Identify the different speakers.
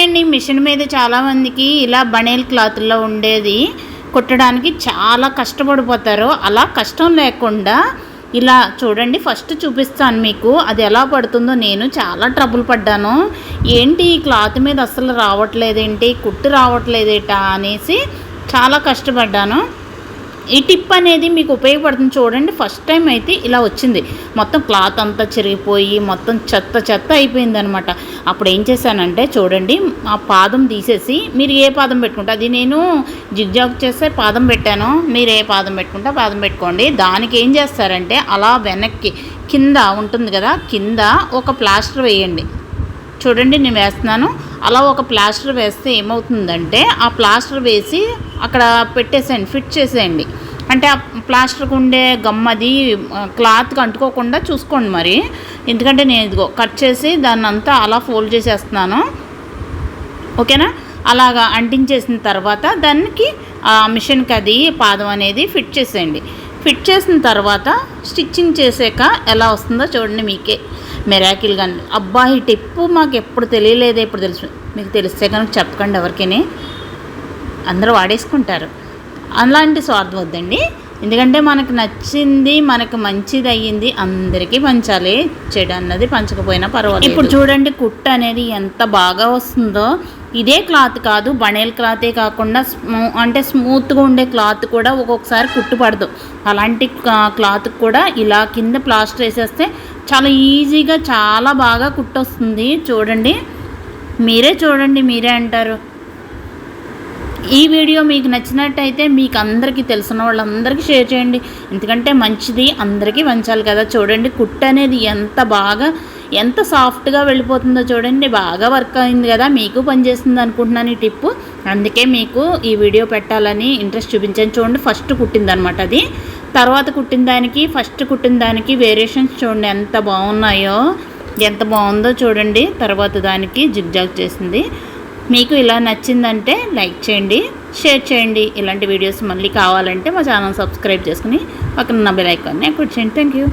Speaker 1: Hi అండి machine మీద చాలామందికి ఇలా బనేల్ క్లాత్లో ఉండేది. కుట్టడానికి చాలా కష్టపడిపోతారు. అలా కష్టం లేకుండా ఇలా చూడండి ఫస్ట్ చూపిస్తాను మీకు. అది ఎలా పడుతుందో నేను చాలా ట్రబుల్ పడ్డాను. ఏంటి ఈ క్లాత్ మీద అస్సలు రావట్లేదేంటి? కుట్టు రావట్లేదేట అనేసి చాలా కష్టపడ్డాను. ఈ టిప్ అనేది మీకు ఉపయోగపడుతుంది చూడండి. ఫస్ట్ టైం అయితే ఇలా వచ్చింది. మొత్తం క్లాత్ అంతా చిరిగిపోయి మొత్తం చెత్త చెత్త అయిపోయింది అనమాట అప్పుడు ఏం చేశానంటే చూడండి ఆ పాదం తీసేసి మీరు ఏ పాదం పెట్టుకుంటే అది నేను జిగ్జాగ్ చేస్తే పాదం పెట్టాను మీరు ఏ పాదం పెట్టుకుంటే పాదం పెట్టుకోండి. దానికి ఏం చేస్తారంటే అలా వెనక్కి కింద ఉంటుంది కదా కింద ఒక ప్లాస్టర్ వేయండి. చూడండి నేను వేస్తున్నాను. అలా ఒక ప్లాస్టర్ వేస్తే ఏమవుతుందంటే ఆ ప్లాస్టర్ వేసి అక్కడ పెట్టేసేయండి ఫిట్ చేసేయండి. అంటే ఆ ప్లాస్టర్కి ఉండే గమ్మది క్లాత్కి అంటుకోకుండా చూసుకోండి మరి. ఎందుకంటే నేను ఇదిగో కట్ చేసి దాన్ని అంతా అలా ఫోల్డ్ చేసేస్తున్నాను. ఓకేనా? అలాగా అంటించేసిన తర్వాత దానికి ఆ మిషన్కి అది పాదం అనేది ఫిట్ చేసేయండి. ఫిట్ చేసిన తర్వాత స్టిచ్చింగ్ చేసాక ఎలా వస్తుందో చూడండి మీకే. మెరాకిల్ కానీ అబ్బా ఈ టిప్పు మాకు ఎప్పుడు తెలియలేదే ఇప్పుడు తెలుసు. మీకు తెలిస్తే కనుక చెప్పకండి ఎవరికైనా. అందరూ వాడేసుకుంటారు. అలాంటి స్వార్థం వద్దండి. ఎందుకంటే మనకు నచ్చింది మనకు మంచిది అయ్యింది అందరికీ పంచాలి. చెడు అన్నది పంచకపోయినా పర్వాలేదు. ఇప్పుడు చూడండి కుట్ట అనేది ఎంత బాగా వస్తుందో. ఇదే క్లాత్ కాదు బనేల్ క్లాతే కాకుండా స్మూ అంటే స్మూత్గా ఉండే క్లాత్ కూడా ఒక్కొక్కసారి కుట్టు పడదు. అలాంటి క్లాత్ కూడా ఇలా కింద ప్లాస్టర్ వేసేస్తే చాలా ఈజీగా చాలా బాగా కుట్టొస్తుంది. చూడండి. మీరే చూడండి మీరే అంటారు. ఈ వీడియో మీకు నచ్చినట్టయితే మీకు అందరికీ తెలిసిన వాళ్ళందరికీ షేర్ చేయండి. ఎందుకంటే మంచిది అందరికీ పంచాలి కదా. చూడండి కుట్టు అనేది ఎంత బాగా ఎంత సాఫ్ట్గా వెళ్ళిపోతుందో చూడండి. బాగా వర్క్ అయింది కదా. మీకు పనిచేస్తుంది అనుకుంటున్నాను ఈ టిప్పు. అందుకే మీకు ఈ వీడియో పెట్టాలని ఇంట్రెస్ట్ చూపించాను. చూడండి ఫస్ట్ కుట్టిందనమాట అది. తర్వాత కుట్టిన దానికి ఫస్ట్ కుట్టిన దానికి వేరియేషన్స్ చూడండి ఎంత బాగున్నాయో ఎంత బాగుందో చూడండి. తర్వాత దానికి జిగ్జాగ్ చేసింది. మీకు ఇలా నచ్చిందంటే లైక్ చేయండి షేర్ చేయండి. ఇలాంటి వీడియోస్ మళ్ళీ కావాలంటే మా ఛానల్ సబ్స్క్రైబ్ చేసుకుని పక్కన నా బెల్ ఐకాన్ని యాక్టివేట్ చేయండి. Thank you